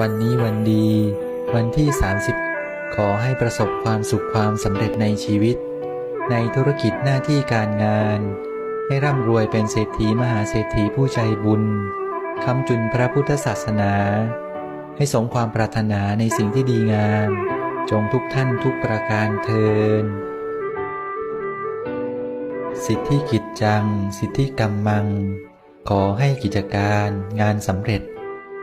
วันนี้วันดี วันที่ 30 ขอให้ประสบความสุขความสำเร็จในชีวิต ในธุรกิจหน้าที่การงาน ให้ร่ำรวยเป็นเศรษฐีมหาเศรษฐีผู้ใจบุญคำจุนพระพุทธศาสนา ให้สมความปรารถนาในสิ่งที่ดีงาม จงทุกท่านทุกประการเทินสิทธิกิจจัง สิทธิกรรมัง ขอให้กิจการงานสำเร็จ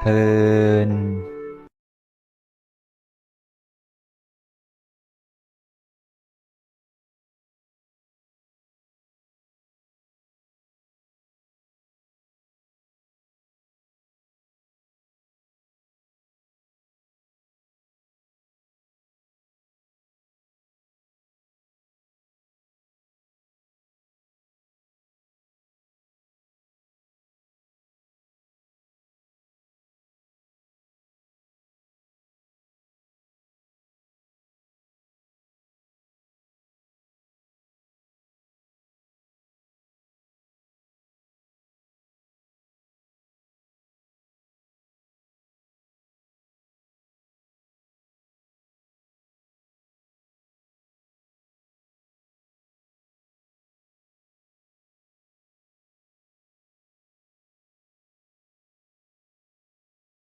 เทิน